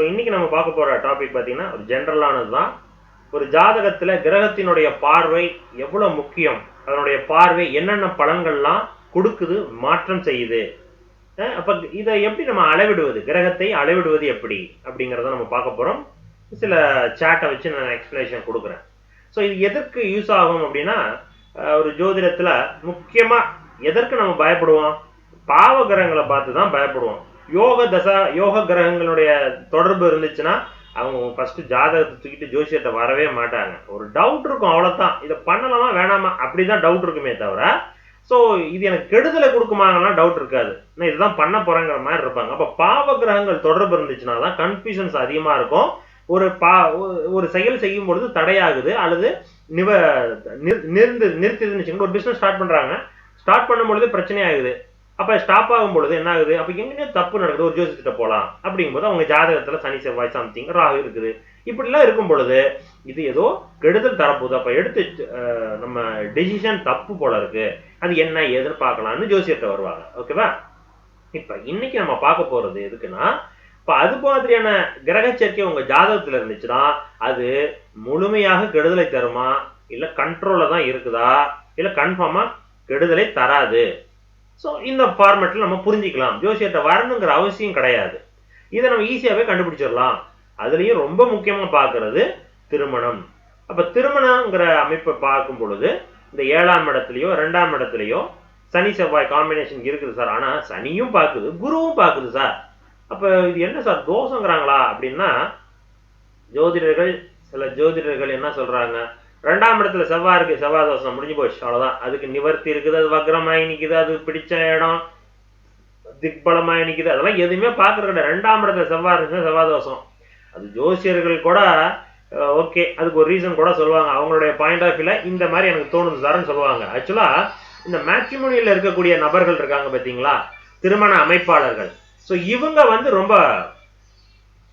So இன்னைக்கு நம்ம பார்க்க போற டாபிக் பார்த்தீங்கன்னா ஒரு ஜென்ரலானது தான் ஒரு ஜாதகத்துல கிரகத்தினுடைய பார்வை எவ்வளவு முக்கியம்? அதனுடைய பார்வை என்னென்ன பலன்கள்லாம் கொடுக்குது மாற்றம் செய்யுது? அப்போ அப்ப இதை எப்படி நம்ம அளவிடுவது? கிரகத்தை அளவிடுவது எப்படி? அப்படிங்கிறத நம்ம பார்க்க போறோம். சில சேட்டை வச்சு நான் எக்ஸ்பிளேஷன் கொடுக்குறேன். ஸோ இது எதற்கு யூஸ் ஆகும் அப்படின்னா ஒரு ஜோதிடத்துல முக்கியமா எதற்கு நம்ம பயப்படுவோம்? பாவ கிரகங்களை பார்த்து தான் பயப்படுவோம். யோக தசா யோக கிரகங்களுடைய தொடர்பு இருந்துச்சுன்னா அவங்க ஃபர்ஸ்ட் ஜாதகத்தை தூக்கிட்டு ஜோசியத்தை வரவே மாட்டாங்க. ஒரு டவுட் இருக்கும் அவ்வளோதான் இதை பண்ணலாமா வேணாமா? அப்படிதான் டவுட் இருக்குமே தவிர ஸோ இது எனக்கு கெடுதலை கொடுக்குமாங்கன்னா டவுட் இருக்காது. நான் இதுதான் பண்ண போறேங்கிற மாதிரி இருப்பாங்க. அப்போ பாவ கிரகங்கள் தொடர்பு இருந்துச்சுன்னா தான் கன்ஃபியூஷன்ஸ் அதிகமாக இருக்கும். ஒரு பா ஒரு- ஒரு செயல் செய்யும் பொழுது தடையாகுது அல்லது நிவ நிறுத்து நிறுந்து நிறுத்திதுன்னு வச்சுக்கோங்க. ஒரு பிஸ்னஸ் ஸ்டார்ட் பண்ணுறாங்க ஸ்டார்ட் பண்ணும் பொழுது பிரச்சனை ஆகுது அப்போ ஸ்டாப் ஆகும் பொழுது என்ன ஆகுது அப்போ எங்கேயோ தப்பு நடக்குது ஒரு ஜோசிக்கிட்ட போகலாம் அப்படிங்கும்போது அவங்க ஜாதகத்தில் சனி செவ்வாய் சம்திங் ராகு இருக்குது. இப்படிலாம் இருக்கும் பொழுது இது ஏதோ கெடுதல் தரப்போகுது. அப்போ எடுத்து நம்ம டெசிஷன் தப்பு போல இருக்கு. அது என்ன ஏதுன்னு பார்க்கலாம்னு ஜோசியத்தை வருவாங்க ஓகேவா இப்போ இன்னைக்கு நம்ம பார்க்க போகிறது எதுக்குன்னா இப்போ அது மாதிரியான கிரக சேர்க்கை ஜாதகத்தில் இருந்துச்சுன்னா அது முழுமையாக கெடுதலை தருமா? இல்லை கண்ட்ரோலில் தான் இருக்குதா? இல்லை கன்ஃபார்மாக கெடுதலை தராது? ஸோ இந்த ஃபார்மேட்டில் நம்ம புரிஞ்சிக்கலாம். ஜோசியத்தை வரணுங்கிற அவசியம் கிடையாது. இதை நம்ம ஈஸியாகவே கண்டுபிடிச்சிடலாம். அதுலேயும் ரொம்ப முக்கியமாக பார்க்கறது திருமணம். அப்போ திருமணங்கிற அமைப்பை பார்க்கும் பொழுது இந்த ஏழாம் இடத்துலையோ ரெண்டாம் இடத்துலையோ சனி செவ்வாய் காம்பினேஷன் இருக்குது சார். ஆனால் சனியும் பார்க்குது குருவும் பார்க்குது சார். அப்போ இது என்ன சார் தோஷங்கிறாங்களா அப்படின்னா ஜோதிடர்கள் சில ஜோதிடர்கள் என்ன சொல்கிறாங்க ரெண்டாம் இடத்துல செவ்வாய் இருக்கு செவ்வாய் தோஷம் முடிஞ்சு போச்சு அவ்வளவுதான். அதுக்கு நிவர்த்தி இருக்குது அது வக்ரமாயி நிக்குது அது பிடிச்ச இடம் திக்பலமாயி நிக்குது. அதெல்லாம் எதுவுமே பார்க்கறது கிடையாது ரெண்டாம் இடத்துல செவ்வாய் இருந்துச்சுன்னா செவ்வாய் தோஷம். அது ஜோசியர்கள் கூட ஓகே அதுக்கு ஒரு ரீசன் கூட சொல்லுவாங்க. அவங்களுடைய பாயிண்ட் ஆஃப் வியூல இந்த மாதிரி எனக்கு தோணுது சார்னு சொல்லுவாங்க. ஆக்சுவலா இந்த மேட்ரிமோனியில் இருக்கக்கூடிய நபர்கள் இருக்காங்க பார்த்தீங்களா திருமண அமைப்பாளர்கள். ஸோ இவங்க வந்து ரொம்ப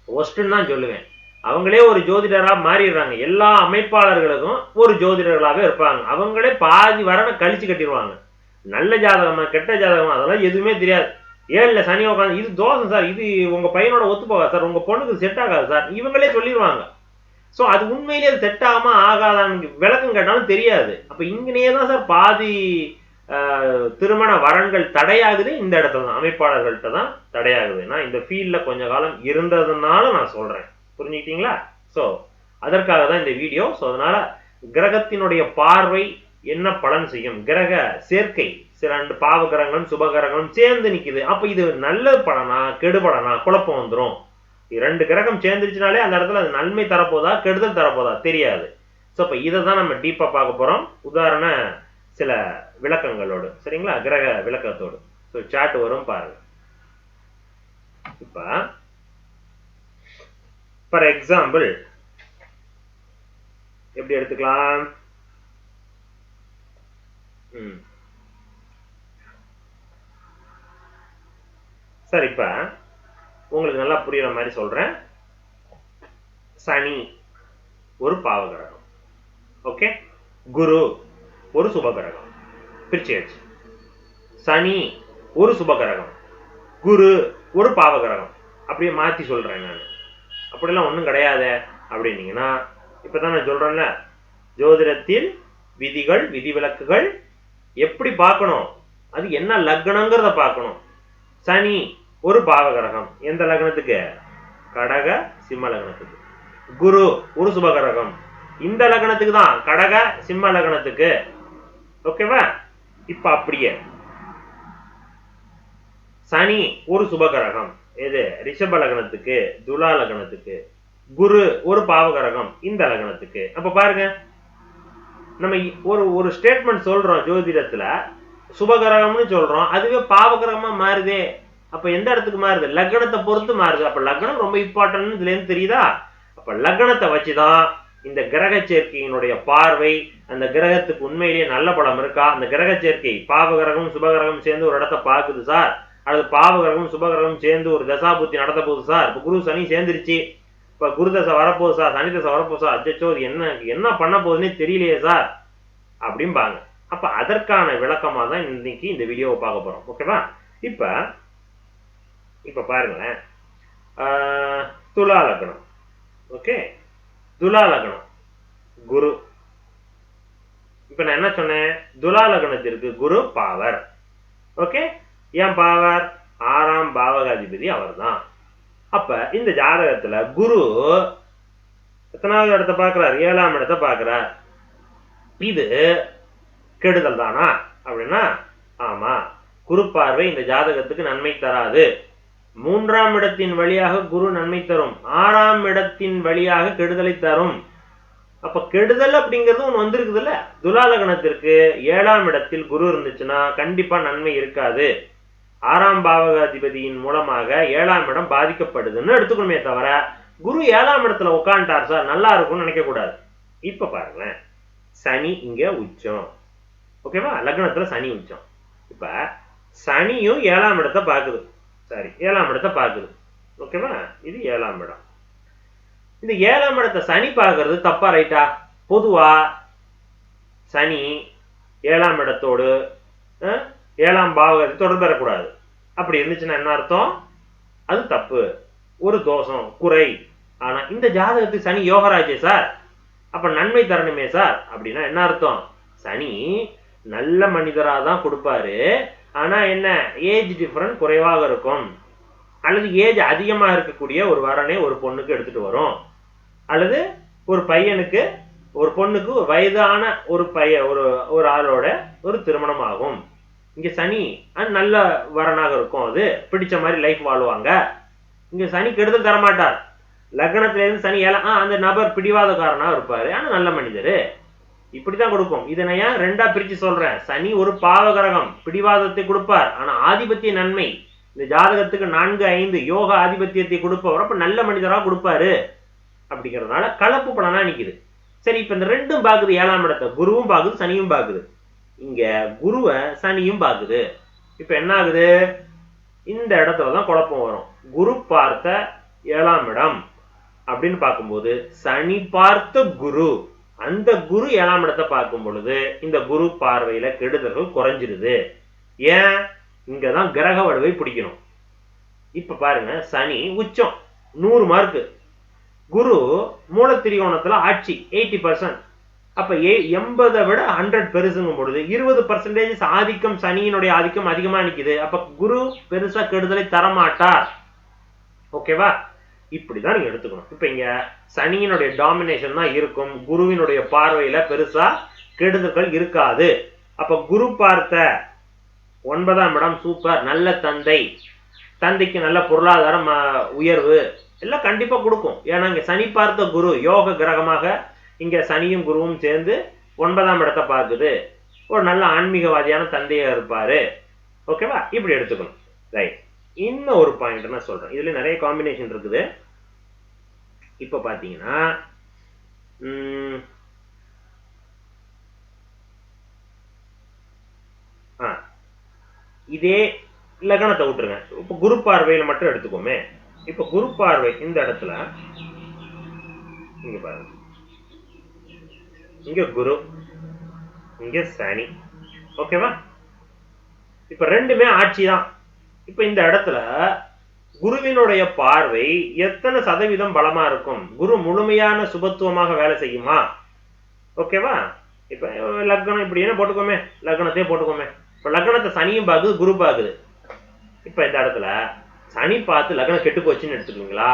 ஒஸ்ட்டுன்னு தான் சொல்லுவேன். அவங்களே ஒரு ஜோதிடராக மாறிடுறாங்க. எல்லா அமைப்பாளர்களுக்கும் ஒரு ஜோதிடர்களாகவே இருப்பாங்க. அவங்களே பாதி வரனை கழிச்சு கட்டிடுவாங்க. நல்ல ஜாதகமா கெட்ட ஜாதகமா அதெல்லாம் எதுவுமே தெரியாது. ஏழில் சனி உட்காந்து இது தோஷம் சார் இது உங்கள் பையனோட ஒத்து போகாது சார் உங்கள் பொண்ணுக்கு செட் ஆகாது சார் இவங்களே சொல்லிடுவாங்க. ஸோ அது உண்மையிலேயே அது செட் ஆகாம ஆகாதான்னு விளக்கம் கேட்டாலும் தெரியாது. அப்போ இங்கனே தான் சார் பாதி திருமண வரன்கள் தடையாகுது. இந்த இடத்துல தான் அமைப்பாளர்கள்ட்ட தான் தடையாகுது. நான் இந்த ஃபீல்டில் கொஞ்ச காலம் இருந்ததுனால நான் சொல்கிறேன் புரிஞ்சுக்கிட்டீங்களா? ஸோ அதற்காக தான் இந்த வீடியோ ஸோ அதனால கிரகத்தினுடைய பார்வை என்ன பலன் செய்யும்? கிரக சேர்க்கை சில ரெண்டு பாவ கிரகங்களும் சுப கிரகங்களும் சேர்ந்து நிக்குது. அப்ப இது நல்ல பலனா கெடுபடனா குழப்பம் வந்துடும் ரெண்டு கிரகம் சேர்ந்துருச்சுனாலே அந்த இடத்துல அது நன்மை தரப்போதா கெடுதல் தரப்போதா? தெரியாது. ஸோ இப்போ இதை தான் நம்ம டீப்பா பார்க்க போறோம். உதாரண சில விளக்கங்களோடு. சரிங்களா? கிரக விளக்கத்தோடு. ஸோ சாட் வரும் பாருங்க. இப்ப ஃபார் எக்ஸாம்பிள் எப்படி எடுத்துக்கலாம்? ம். சார் இப்ப உங்களுக்கு நல்லா புரியுற மாதிரி சொல்றேன். சனி ஒரு பாவகிரகம். ஓகே குரு ஒரு சுபகிரகம். பிரிச்சியாச்சு. சனி ஒரு சுபகிரகம். குரு ஒரு பாவகிரகம். அப்படியே மாத்தி சொல்றேன் நான். அப்படிலாம் ஒன்றும் கிடையாது அப்படின்னீங்கன்னா இப்பதான் நான் சொல்கிறேன்ல ஜோதிடத்தில் விதிகள் விதிவிலக்குகள் எப்படி பார்க்கணும்? அது என்ன லக்னங்கிறத பார்க்கணும். சனி ஒரு பாவகிரகம். எந்த லக்னத்துக்கு கடக சிம்ம லக்னத்துக்கு குரு ஒரு சுபகிரகம். இந்த லக்னத்துக்கு தான் கடக சிம்ம லக்னத்துக்கு ஓகேவா? இப்ப அப்படியே. சனி ஒரு சுபகிரகம். எது? ரிஷப லக்னத்துக்கு துலா லக்னத்துக்கு குரு ஒரு பாவகிரகம் இந்த லக்னத்துக்கு. அப்ப பாருங்க. நம்ம ஒரு ஒரு ஸ்டேட்மெண்ட் சொல்றோம் ஜோதிடத்துல. சுபகிரகம்னு சொல்றோம். அதுவே பாவகரகமா மாறுதே. அப்ப எந்த இடத்துக்கு மாறுது? லக்னத்தை பொறுத்து மாறுது. அப்ப லக்னம் ரொம்ப இம்பார்ட்டன்ட் இதுல இருந்து தெரியுதா? அப்ப லக்னத்தை வச்சுதான் இந்த கிரக சேர்க்கையினுடைய பார்வை அந்த கிரகத்துக்கு உண்மையிலேயே நல்ல படம் இருக்கா? அந்த கிரக சேர்க்கை பாவகிரகம் சுபகிரகம் சேர்ந்து ஒரு இடத்த பாக்குது சார். அல்லது பாவகிரகம் சுபகிரகம் சேர்ந்து ஒரு தசாபுத்தி நடத்த போகுது சார். இப்போ குரு சனி சேர்ந்துருச்சு. இப்ப குரு தசை வரப்போகுது சார். சனி தசை வரப்போகுது சார். அச்சோ இது என்ன என்ன பண்ண போகுதுன்னே தெரியலையே சார். அப்படிம்பாங்க. அப்ப அதற்கான விளக்கமாக தான் இன்னைக்கு இந்த வீடியோவை பார்க்க போறோம். ஓகேவா? இப்ப இப்ப பாருங்களேன். ஆஹ், துலா லக்னம். ஓகே? துலா லக்னம். குரு. இப்ப நான் என்ன சொன்னேன்? துலா லக்னத்திற்கு குரு பாவர். ஓகே? ஏன் பாவர் ஆறாம் பாவகாதிபதி அவர்தான். அப்ப இந்த ஜாதகத்துல குரு எத்தனாவது இடத்த பார்க்கிறார்? ஏழாம் இடத்த பார்க்கிறார். இது கெடுதல் தானா? அப்படின்னா ஆமா. குரு பார்வை இந்த ஜாதகத்துக்கு நன்மை தராது. மூன்றாம் இடத்தின் வழியாக குரு நன்மை தரும். ஆறாம் இடத்தின் வழியாக கெடுதலை தரும். அப்ப கெடுதல் அப்படிங்கிறது ஒன்று வந்திருக்குதுல்ல? துலாலகணத்திற்கு ஏழாம் இடத்தில் குரு இருந்துச்சுன்னா கண்டிப்பா நன்மை இருக்காது. ஆறாம் பாவகாதிபதியின் மூலமாக ஏழாம் இடம் பாதிக்கப்படுதுன்னு எடுத்துக்கணுமே தவிர குரு ஏழாம் இடத்துல உட்காந்துட்டார் சார் நல்லா இருக்கும்னு நினைக்க கூடாது. இப்ப பாருங்களேன். சனி இங்க உச்சம். ஓகேவா லக்னத்துல சனி உச்சம். இப்ப சனியும் ஏழாம் இடத்தை பார்க்குது. சாரி ஏழாம் இடத்தை பார்க்குது. ஓகேவா இது ஏழாம் இடம். இந்த ஏழாம் இடத்தை சனி பார்க்கறது தப்பா ரைட்டா பொதுவா சனி ஏழாம் இடத்தோடு ஏழாம் பாவகத்தை தொடர்பு பெறக்கூடாது அப்படி இருந்துச்சுன்னா என்ன அர்த்தம்? அது தப்பு. ஒரு தோஷம் குறை. ஆனா இந்த ஜாதகத்துக்கு சனி யோகராஜே சார். அப்ப நன்மை தரணுமே சார். அப்படின்னா என்ன அர்த்தம்? சனி நல்ல மனிதரா தான் கொடுப்பாரு. ஆனா என்ன? ஏஜ் டிஃப்ரெண்ட் குறைவாக இருக்கும். அல்லது ஏஜ் அதிகமாக இருக்கக்கூடிய ஒரு வரனை ஒரு பொண்ணுக்கு எடுத்துட்டு வரும். அல்லது ஒரு பையனுக்கு ஒரு பொண்ணுக்கு வயதான ஒரு பைய ஒரு ஒரு ஆளோட ஒரு திருமணம் ஆகும் இங்க சனி நல்ல வரனாக இருக்கும் அது. பிடிச்ச மாதிரி லைஃப் வாழ்வாங்க. இங்க சனி கெடுதல் தரமாட்டார். லக்னத்துல இருந்து சனி ஏழை ஆ அந்த நபர் பிடிவாதக்காரனா இருப்பாரு. ஆனா நல்ல மனிதரு. இப்படிதான் கொடுக்கும் இதை நான் ஏன் ரெண்டா பிரிச்சு சொல்றேன்? சனி ஒரு பாவகரகம் பிடிவாதத்தை கொடுப்பார். ஆனா ஆதிபத்திய நன்மை. இந்த ஜாதகத்துக்கு நான்கு ஐந்து யோக ஆதிபத்தியத்தை கொடுப்பவர். அப்ப நல்ல மனிதரா கொடுப்பாரு. அப்படிங்கறதுனால கலப்பு பலனா நிக்குது. சரி இப்ப இந்த ரெண்டும் பாக்குது ஏழாம் இடத்தை. குருவும் பாக்குது சனியும் பாக்குது. இங்க குருவை சனியும் பாக்குது இப்ப என்ன ஆகுது இந்த இடத்துல தான் குழப்பம் வரும். குரு பார்த்த ஏழாம் இடம் அப்படின்னு பார்க்கும்போது சனி பார்த்த குரு அந்த குரு ஏழாம் இடத்தை பார்க்கும் பொழுது இந்த குரு பார்வையில கெடுதல்கள் குறைஞ்சிருது. ஏன்? இங்கதான் கிரக வடுவை பிடிக்கணும். இப்ப பாருங்க சனி உச்சம் நூறு மார்க்கு குரு மூலத்திரிகோணத்துல ஆட்சி எயிட்டி பர்சன்ட் அப்ப ஏ எண்பதை விட ஹண்ட்ரட் பெருசுங்கும் பொழுது இருபது பர்சன்டேஜ் ஆதிக்கம் சனியினுடைய ஆதிக்கம் அதிகமா நிக்குது. அப்ப குரு பெருசா கெடுதலை தரமாட்டார். ஓகேவா இப்படிதான் நீங்க எடுத்துக்கணும். இப்ப இங்க சனியினுடைய டாமினேஷன் தான் இருக்கும். குருவினுடைய பார்வையில பெருசா கெடுதல்கள் இருக்காது. அப்ப குரு பார்த்த ஒன்பதாம் இடம் சூப்பர் நல்ல தந்தை. தந்தைக்கு நல்ல பொருளாதாரம் உயர்வு. எல்லாம் கண்டிப்பா கொடுக்கும். ஏன்னா இங்க சனி பார்த்த குரு யோக கிரகமாக இங்க சனியும் குருவும் சேர்ந்து ஒன்பதாம் இடத்தை பார்க்குது. ஒரு நல்ல ஆன்மீகவாதியான தந்தையா இருப்பாரு. ஓகேவா இப்படி எடுத்துக்கணும். ரைட் இன்னும் ஒரு பாயிண்ட் நான் சொல்றேன். இதுல நிறைய காம்பினேஷன் இருக்குது. இப்ப பாத்தீங்கன்னா ஆ, இதே லக்னத்தை விட்டுருங்க. இப்ப குரு பார்வையில மட்டும் எடுத்துக்கோமே. இப்ப குரு பார்வை இந்த இடத்துல இங்க பாருங்க. இங்க குரு இங்க சனி. ஓகேவா இப்ப ரெண்டுமே ஆட்சி தான் இப்ப இந்த இடத்துல குருவினுடைய பார்வை எத்தனை சதவீதம் பலமா இருக்கும்? குரு முழுமையான சுபத்துவமாக வேலை செய்யுமா? ஓகேவா இப்ப லக்னம் இப்படி என்ன போட்டுக்கோமே? லக்னத்தையே போட்டுக்கோமே. இப்ப லக்னத்தை சனியும் பாக்குது குரு பாக்குது இப்ப இந்த இடத்துல சனி பார்த்து லக்னம் கெட்டு போச்சுன்னு எடுத்துக்கோங்களா?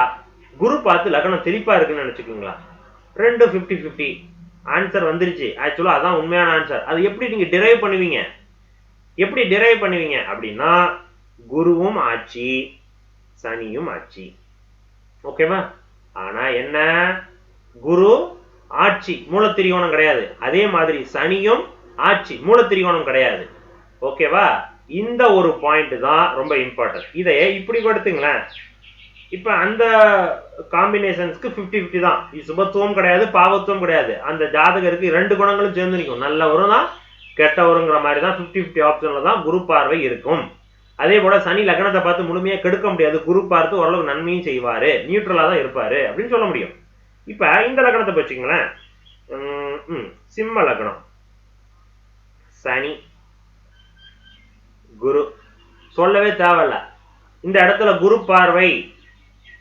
குரு பார்த்து லக்னம் தெளிப்பா இருக்குன்னு நினைச்சுக்கீங்களா? ரெண்டு ஃபிஃப்டி ஃபிஃப்டி ஆன்சர் வந்துருச்சு. ஆக்சுவலாக அதான் உண்மையான ஆன்சர் அது எப்படி நீங்க டிரைவ் பண்ணுவீங்க? எப்படி டிரைவ் பண்ணுவீங்க? அப்படின்னா குருவும் ஆட்சி சனியும் ஆட்சி. ஓகேவா ஆனா என்ன? குரு ஆட்சி. மூலத்திரிகோணம் கிடையாது. அதே மாதிரி சனியும் ஆட்சி. மூலத்திரிகோணம் கிடையாது. ஓகேவா இந்த ஒரு பாயிண்ட் தான் ரொம்ப இம்பார்ட்டன்ட் இதை இப்படி கொடுத்துங்களேன். இப்ப அந்த காம்பினேஷன்ஸ்க்கு 50 50 தான். சுபத்துவம் கிடையாது பாவத்துவம் கிடையாது. அந்த ஜாதகருக்கு ரெண்டு குணங்களும் சேர்ந்து நிற்கும். உரம் தான் கெட்ட உரங்கிற மாதிரி தான் 50 50 ஆப்ஷன்ல தான் குரு பார்வை இருக்கும். அதே போல சனி லக்னத்தை பார்த்து முழுமையா கெடுக்க முடியாது. குரு பார்த்து ஓரளவு நன்மையும் செய்வாரு. நியூட்ரலா தான் இருப்பாரு அப்படின்னு சொல்ல முடியும். இப்ப இந்த லக்னத்தை வச்சுங்களேன் உம், உம், சிம்ம லக்னம். சனி குரு. சொல்லவே தேவையில்ல. இந்த இடத்துல குரு பார்வை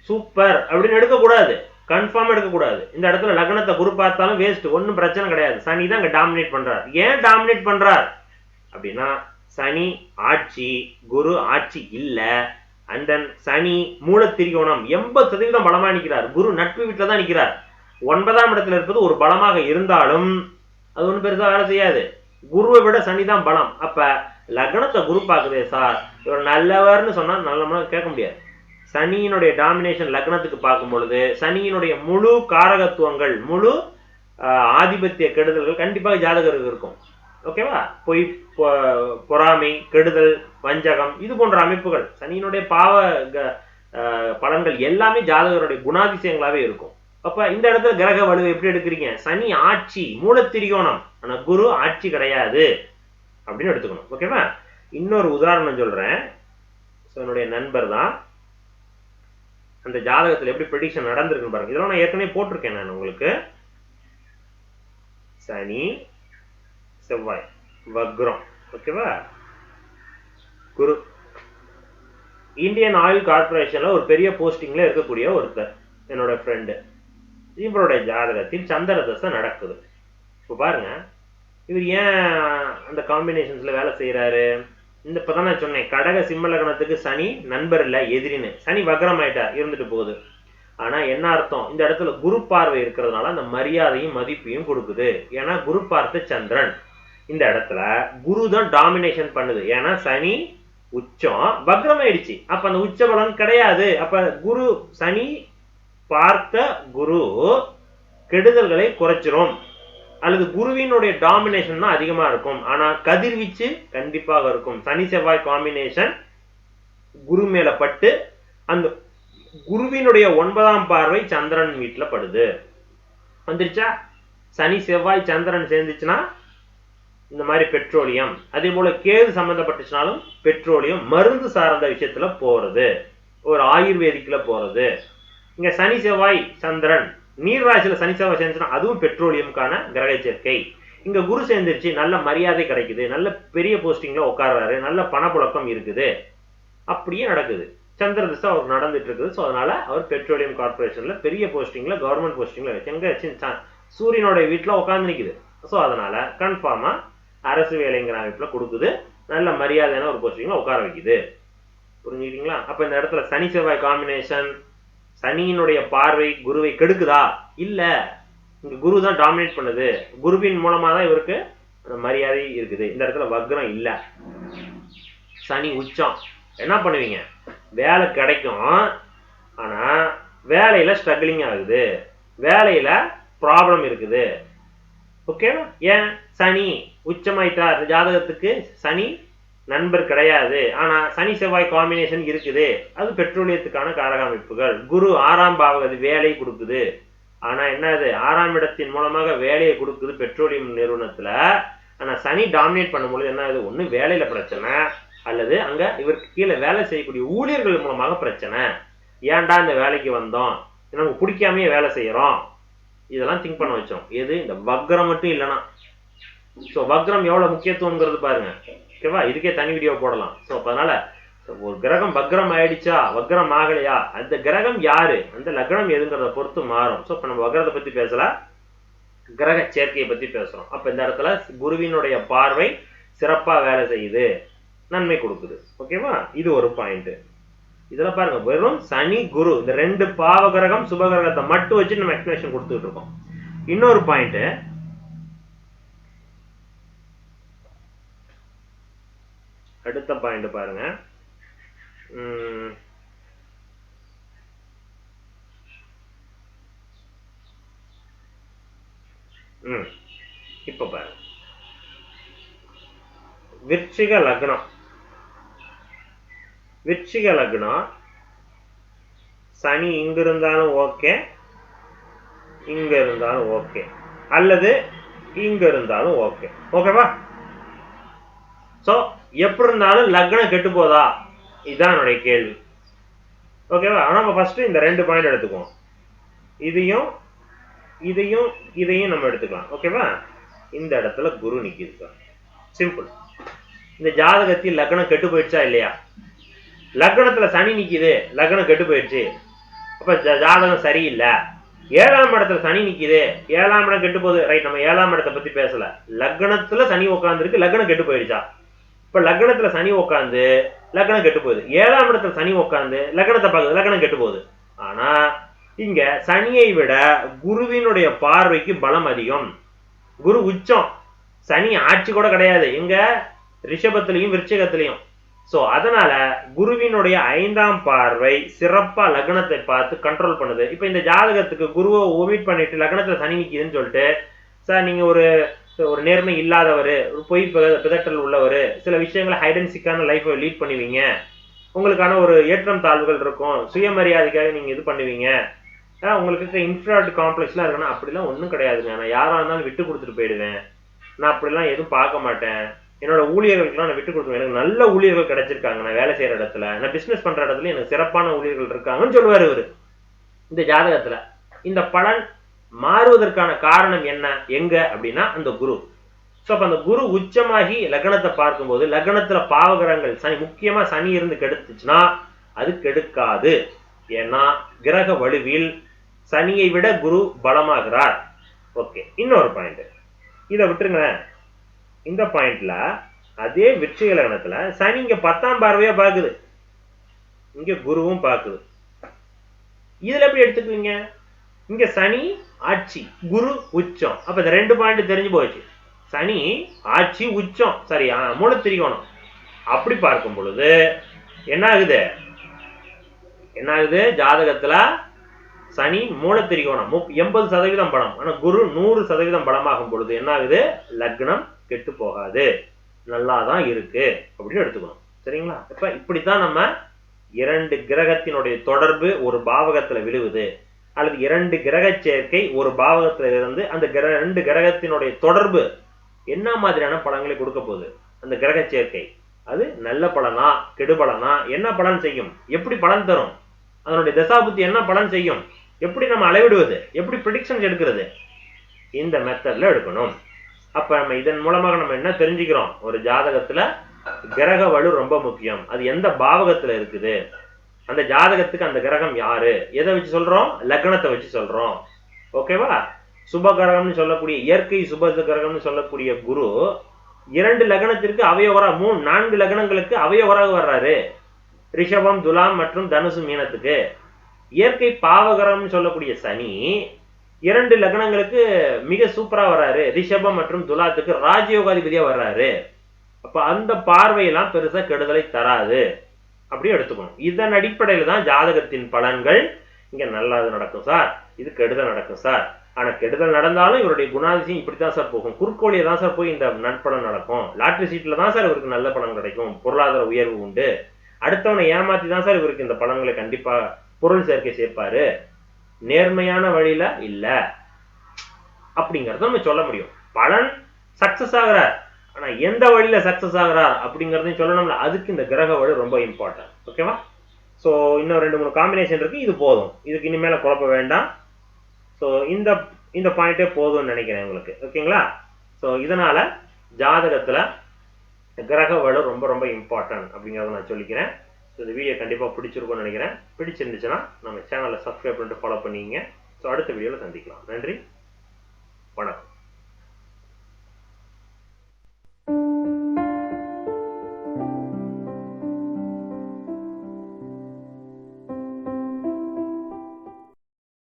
சூப்பர். அப்படின்னு எடுக்கக்கூடாது. கன்ஃபார்ம் எடுக்கக்கூடாது. இந்த இடத்துல லக்னத்தை குரு பார்த்தாலும் வேஸ்ட் ஒன்றும் பிரச்சனை கிடையாது. சனி தான் இங்க டாமினேட் பண்றார். ஏன் டாமினேட் பண்ணுறார் அப்படின்னா சனி ஆட்சி குரு ஆட்சி இல்லை. அண்ட் தென் சனி மூலத்திரிகோணம். எண்பது சதவீதம் பலமாக நிற்கிறார் குரு நட்பு வீட்டில் தான் நிற்கிறார் ஒன்பதாம் இடத்துல இருப்பது ஒரு பலமாக இருந்தாலும் அது ஒன்றும் பெருசாக வேலை செய்யாது. குருவை விட சனி தான் பலம். அப்போ லக்னத்தை குரு பார்க்குதே சார். இவர் நல்லவர்னு சொன்னால் நல்ல கேட்க முடியாது. சனியினுடைய டாமினேஷன் லக்னத்துக்கு பார்க்கும் பொழுது சனியினுடைய முழு காரகத்துவங்கள் முழு ஆஹ், ஆதிபத்திய கெடுதல்கள் கண்டிப்பாக ஜாதகருக்கு இருக்கும். ஓகேவா பொய் பொ- பொறாமை கெடுதல் வஞ்சகம் இது போன்ற அமைப்புகள் சனியினுடைய பாவ பலன்கள் எல்லாமே ஜாதகருடைய குணாதிசயங்களாகவே இருக்கும். அப்ப இந்த இடத்துல கிரக வலுவை எப்படி எடுக்கிறீங்க? சனி ஆட்சி மூலத்திரிகோணம். ஆனா குரு ஆட்சி கிடையாது அப்படின்னு எடுத்துக்கணும். ஓகேவா இன்னொரு உதாரணம் சொல்றேன். என்னுடைய நண்பர் தான். அந்த ஜாதகத்துல எப்படி ப்ரெடிக்ஷன் நடந்திருக்குன்னு பாருங்க. இதெல்லாம் நான் ஏற்கனவே போட்டிருக்கேன் நான் உங்களுக்கு. சனி செவ்வாய் வக்ரம். ஓகேவா குரு. இந்தியன் ஆயில் கார்பரேஷன்ல ஒரு பெரிய போஸ்டிங்ல இருக்கக்கூடிய ஒருத்தர் என்னோட ஃப்ரெண்டு இவருடைய ஜாதகத்தில் சந்திர தசை நடக்குது. இப்போ பாருங்க. இவர் ஏன் அந்த காம்பினேஷன்ஸ்ல வேலை செய்யறாரு இந்த இப்பதான் நான் சொன்னேன் கடக சிம்ம லக்னத்துக்கு சனி நண்பர் இல்ல எதிரின்னு. சனி வக்ரம் ஆயிட்டா இருந்துட்டு போகுது. ஆனா என்ன அர்த்தம்? இந்த இடத்துல குரு பார்வை இருக்கிறதுனால அந்த மரியாதையும் மதிப்பையும் கொடுக்குது. ஏன்னா குரு பார்த்த சந்திரன். இந்த இடத்துல குரு தான் டாமினேஷன் பண்ணுது. ஏன்னா சனி உச்சம் வக்ரம் ஆயிடுச்சு. அப்ப அந்த உச்ச பலன் கிடையாது. அப்ப குரு சனி பார்த்த குரு கெடுதல்களை குறைச்சிரும். அல்லது குருவினுடைய டாமினேஷன் தான் அதிகமா இருக்கும். ஆனா கதிர்வீச்சு கண்டிப்பாக இருக்கும். சனி செவ்வாய் காம்பினேஷன் குரு மேல பட்டு அந்த குருவினுடைய ஒன்பதாம் பார்வை சந்திரன் வீட்டுல படுது. வந்துருச்சா? சனி செவ்வாய் சந்திரன் சேர்ந்துச்சுன்னா இந்த மாதிரி பெட்ரோலியம். அதே போல கேது சம்பந்தப்பட்டுச்சுனாலும் பெட்ரோலியம் மருந்து சார்ந்த விஷயத்துல போறது. ஒரு ஆயுர்வேதிக்கில் போறது. இங்க சனி செவ்வாய் சந்திரன் நீர் ராசியில சனி செவ்வாய் சேர்ந்துச்சுன்னா அதுவும் பெட்ரோலியம்கான கிரக சேர்க்கை. இங்க குரு சேர்ந்துருச்சு நல்ல மரியாதை கிடைக்குது நல்ல பெரிய போஸ்டிங்ல உட்கார்றாரு நல்ல பணப்புழக்கம் இருக்குது. அப்படியே நடக்குது. சந்திர திசை அவர் நடந்துட்டு இருக்குது. ஸோ அதனால அவர் பெட்ரோலியம் கார்பரேஷன்ல பெரிய போஸ்டிங்ல கவர்மெண்ட் போஸ்டிங்ல எங்க சூரியனோட வீட்டில் சூரியனுடைய நிற்குது ஸோ அதனால கன்ஃபார்மா அரசு வேலைங்கிற அமைப்புல கொடுக்குது. நல்ல மரியாதையான ஒரு போஸ்டிங்ல உட்கார வைக்குது. புரிஞ்சுக்கிட்டீங்களா? அப்ப இந்த இடத்துல சனி செவ்வாய் காம்பினேஷன் சனியினுடைய பார்வை குருவை கெடுக்குதா? இல்ல இங்க குரு தான் டாமினேட் பண்ணுது. குருவின் மூலமா தான் இவருக்கு அந்த மரியாதை இருக்குது. இந்த இடத்துல வக்ரம் இல்ல. சனி உச்சம். என்ன பண்ணுவீங்க? வேலை கிடைக்கும். ஆனா வேலையில ஸ்ட்ரகிளிங் ஆகுது வேலையில ப்ராப்ளம் இருக்குது. ஓகேவா ஏன்? சனி உச்சமாயிட்டார். ஜாதகத்துக்கு சனி நண்பர் கிடையாது. ஆனா சனி செவ்வாய் காம்பினேஷன் இருக்குது. அது பெட்ரோலியத்துக்கான காரக அமைப்புகள் குரு ஆறாம் பாவகது வேலை கொடுக்குது. ஆனா என்னது ஆறாம் இடத்தின் மூலமாக வேலையை கொடுக்குது பெட்ரோலியம் நிறுவனத்துல. ஆனா சனி டாமினேட் பண்ணும்பொழுது என்ன ஆகுது? ஒண்ணு வேலையில பிரச்சனை அல்லது அங்க இவருக்கு கீழே வேலை செய்யக்கூடிய ஊழியர்கள் மூலமாக பிரச்சனை. ஏன்டா இந்த வேலைக்கு வந்தோம்? நமக்கு பிடிக்காமையே வேலை செய்யறோம். இதெல்லாம் திங்க் பண்ண வச்சோம். எது? இந்த வக்ரம் மட்டும் இல்லைன்னா. ஸோ வக்ரம் எவ்வளவு முக்கியத்துவங்கிறது பாருங்க. ஓகேவா? இதுக்கே தனி வீடியோ போடலாம். ஸோ அதனால ஒரு கிரகம் வக்ரம் ஆயிடுச்சா? வக்ரம் ஆகலையா? அந்த கிரகம் யாரு? அந்த லக்னம் எதுங்கிறத பொறுத்து மாறும். ஸோ இப்போ நம்ம வக்ரத்தை பத்தி பேசல கிரக சேர்க்கையை பத்தி பேசுறோம். அப்ப இந்த இடத்துல குருவினுடைய பார்வை சிறப்பா வேலை செய்யுது. நன்மை கொடுக்குது. ஓகேவா? இது ஒரு பாயிண்ட் இதுல பாருங்க வெறும் சனி குரு இந்த ரெண்டு பாவ கிரகம் சுப கிரகத்தை மட்டும் வச்சு நம்ம எக்ஸ்பிளேஷன் கொடுத்துட்டு இருக்கோம். இன்னொரு பாயிண்ட் அடுத்த பாயிண்ட் பாருங்க. உம், ம் இப்ப பாருங்க. விருச்சிக லக்னம். விருச்சிக லக்னம். சனி இங்க இருந்தாலும் ஓகே இங்க இருந்தாலும் ஓகே அல்லது இங்க இருந்தாலும் ஓகே ஓகேவா சோ எப்படி இருந்தாலும் லக்னம் கெட்டு போதா இதுதான் என்னுடைய கேள்வி. ஓகேவா ஆனா நம்ம ஃபர்ஸ்ட் இந்த ரெண்டு பாயிண்ட் எடுத்துக்குவோம். இதையும் இதையும் இதையும் நம்ம எடுத்துக்கலாம். ஓகேவா இந்த இடத்துல குரு நிக்குது சார் சிம்பிள் இந்த ஜாதகத்தில் லக்னம் கெட்டு போயிடுச்சா இல்லையா? லக்னத்துல சனி நிக்குது. லக்னம் கெட்டு போயிடுச்சு. அப்ப ஜாதகம் சரியில்லை. ஏழாம் இடத்துல சனி நிக்குது. ஏழாம் இடம் கெட்டு போகுது. ரைட் நம்ம ஏழாம் இடத்தை பத்தி பேசல. லக்னத்துல சனி உட்காந்துருக்கு லக்னம் கெட்டு போயிடுச்சா? இப்ப லக்னத்துல சனி உட்காந்து லக்னம் கெட்டு போகுது. ஏழாம் இடத்துல சனி உட்காந்து லக்னத்தை பார்க்குது லக்னம் கெட்டு போகுது. ஆனா இங்க சனியை விட குருவினுடைய பார்வைக்கு பலம் அதிகம். குரு உச்சம். சனி ஆட்சி கூட கிடையாது. எங்க? ரிஷபத்திலையும் விருச்சகத்திலையும். சோ அதனால குருவினுடைய ஐந்தாம் பார்வை சிறப்பா லக்னத்தை பார்த்து கண்ட்ரோல் பண்ணுது. இப்போ இந்த ஜாதகத்துக்கு குருவை ஓமிட் பண்ணிட்டு லக்னத்துல சனி நிக்குதுன்னு சொல்லிட்டு சார் நீங்க ஒரு ஒரு நேர்மை இல்லாதவர் ஒரு பொய் பித- பிதற்றல் உள்ளவர் சில விஷயங்களை ஹைடென்சிக்கான லைஃப்பை லீட் பண்ணுவீங்க. உங்களுக்கான ஒரு ஏற்றம் தாழ்வுகள் இருக்கும். சுயமரியாதைக்காக நீங்கள் இது பண்ணுவீங்க. உங்களுக்கு இருக்க காம்ப்ளெக்ஸ்லாம் இருக்குன்னா அப்படிலாம் ஒன்றும் கிடையாதுங்க. நான் யாராக இருந்தாலும் விட்டு கொடுத்துட்டு போயிடுவேன். நான் அப்படிலாம் எதுவும் பார்க்க மாட்டேன். என்னோட ஊழியர்களுக்குலாம் நான் விட்டு கொடுத்துருவேன். எனக்கு நல்ல ஊழியர்கள் கிடைச்சிருக்காங்க. நான் வேலை செய்கிற இடத்துல நான் பிஸ்னஸ் பண்ணுற இடத்துல எனக்கு சிறப்பான ஊழியர்கள் இருக்காங்கன்னு சொல்லுவார் இவர். இந்த ஜாதகத்தில். இந்த பலன் மாறுவதற்கான காரணம் என்ன? எங்க? அப்படின்னா அந்த குரு. ஸோ அப்போ அந்த குரு உச்சமாகி லக்னத்தை பார்க்கும்போது லக்னத்தில் பாவகிரகங்கள் சனி முக்கியமா சனி இருந்து கெடுத்துச்சுன்னா அது கெடுக்காது. ஏன்னா கிரக வலுவில் சனியை விட குரு பலமாகிறார். ஓகே இன்னொரு பாயிண்ட் இதை விட்டுருங்களேன். இந்த பாயிண்ட்ல அதே விருச்சிக லக்னத்துல சனி இங்க பத்தாம் பார்வையா பாக்குது. இங்க குருவும் பாக்குது. இதுல எப்படி எடுத்துக்குவீங்க? இங்க சனி ஆட்சி குரு உச்சம். அப்ப இந்த ரெண்டு பாயிண்ட் தெரிஞ்சு போச்சு சனி ஆட்சி உச்சம். சரி மூல திரிகோணம். அப்படி பார்க்கும் பொழுது என்ன ஆகுது? என்ன ஆகுது? ஜாதகத்துல சனி மூல திரிகோணம். முப்- எண்பது சதவீதம் படம் ஆனா குரு நூறு சதவீதம் படமாகும் பொழுது என்ன ஆகுது? லக்னம் கெட்டு போகாது. நல்லா தான் இருக்கு. அப்படின்னு எடுத்துக்கணும். சரிங்களா? இப்ப இப்படித்தான் நம்ம இரண்டு கிரகத்தினுடைய தொடர்பு ஒரு பாவகத்துல விழுவுது. அல்லது இரண்டு கிரக சேர்க்கை ஒரு பாவகத்துல இருந்து அந்த கிர ரெண்டு கிரகத்தினுடைய தொடர்பு என்ன மாதிரியான பலன்களை கொடுக்க போகுது? அந்த கிரக சேர்க்கை. அது நல்ல பலனா கெடுபலனா என்ன பலன் செய்யும்? எப்படி பலன் தரும்? அதனுடைய தசாபுத்தி என்ன பலன் செய்யும்? எப்படி நம்ம அளவிடுவது? எப்படி ப்ரிடிக்ஷன்ஸ் எடுக்கிறது? இந்த மெத்தட்ல எடுக்கணும். அப்ப நம்ம இதன் மூலமாக நம்ம என்ன தெரிஞ்சுக்கிறோம்? ஒரு ஜாதகத்துல கிரக வலு ரொம்ப முக்கியம். அது எந்த பாவகத்துல இருக்குது? அந்த ஜாதகத்துக்கு அந்த கிரகம் யாரு? எதை வச்சு சொல்றோம்? லக்னத்தை வச்சு சொல்றோம். ஓகேவா சுப கிரகம்னு சொல்லக்கூடிய இயற்கை சுப கிரகம்னு சொல்லக்கூடிய குரு இரண்டு லக்னத்திற்கு அவயவரா மூணு நான்கு லக்னங்களுக்கு அவயவராக வர்றாரு. ரிஷபம் துலாம் மற்றும் தனுசு மீனத்துக்கு. இயற்கை பாவகரம்னு சொல்லக்கூடிய சனி இரண்டு லக்னங்களுக்கு மிக சூப்பரா வர்றாரு. ரிஷபம் மற்றும் துலாத்துக்கு ராஜயோகாதிபதியா வர்றாரு. அப்ப அந்த பார்வையெல்லாம் பெருசா கெடுதலை தராது. அப்படியே எடுத்துக்கணும் இதன் அடிப்படையில தான் ஜாதகத்தின் பலன்கள் இங்க நல்லது நடக்கும் சார். இது கெடுதல் நடக்கும் சார். ஆனா கெடுதல் நடந்தாலும் இவருடைய குணாதிசயம் இப்படித்தான் சார் போகும். குறுக்கோழியை தான் சார் போய் இந்த நட்பலம் நடக்கும். லாட்டரி சீட்ல தான் சார் இவருக்கு நல்ல பலன் கிடைக்கும். பொருளாதார உயர்வு உண்டு. அடுத்தவனை ஏமாத்தி தான் சார் இவருக்கு இந்த பலன்களை கண்டிப்பா பொருள் சேர்க்கை சேர்ப்பாரு. நேர்மையான வழியில இல்ல. அப்படிங்கறத நம்ம சொல்ல முடியும். பலன் சக்சஸ் ஆகிறார். ஆனா எந்த வழியில சக்சஸ் ஆகிறார் அப்படிங்கறதையும் சொல்லணும்ல அதுக்கு இந்த கிரக வழி ரொம்ப இம்பார்ட்டன்ட் ஓகேவா ஸோ இன்னும் ரெண்டு மூணு காம்பினேஷன் இருக்கு இது போதும். இதுக்கு இனிமேல குழப்ப வேண்டாம். ஸோ இந்த இந்த பாயிண்ட்டே போதும்னு நினைக்கிறேன் உங்களுக்கு. ஓகேங்களா ஸோ இதனால ஜாதகத்துல கிரக வலு ரொம்ப ரொம்ப இம்பார்ட்டன்ட் அப்படிங்கிறத நான் சொல்லிக்கிறேன். ஸோ இந்த வீடியோ கண்டிப்பாக பிடிச்சிருக்கும்னு நினைக்கிறேன். பிடிச்சிருந்துச்சுன்னா நம்ம சேனலை சப்ஸ்கிரைப் பண்ணிட்டு ஃபாலோ பண்ணிங்க ஸோ அடுத்த வீடியோவில் சந்திக்கலாம். நன்றி. வணக்கம்.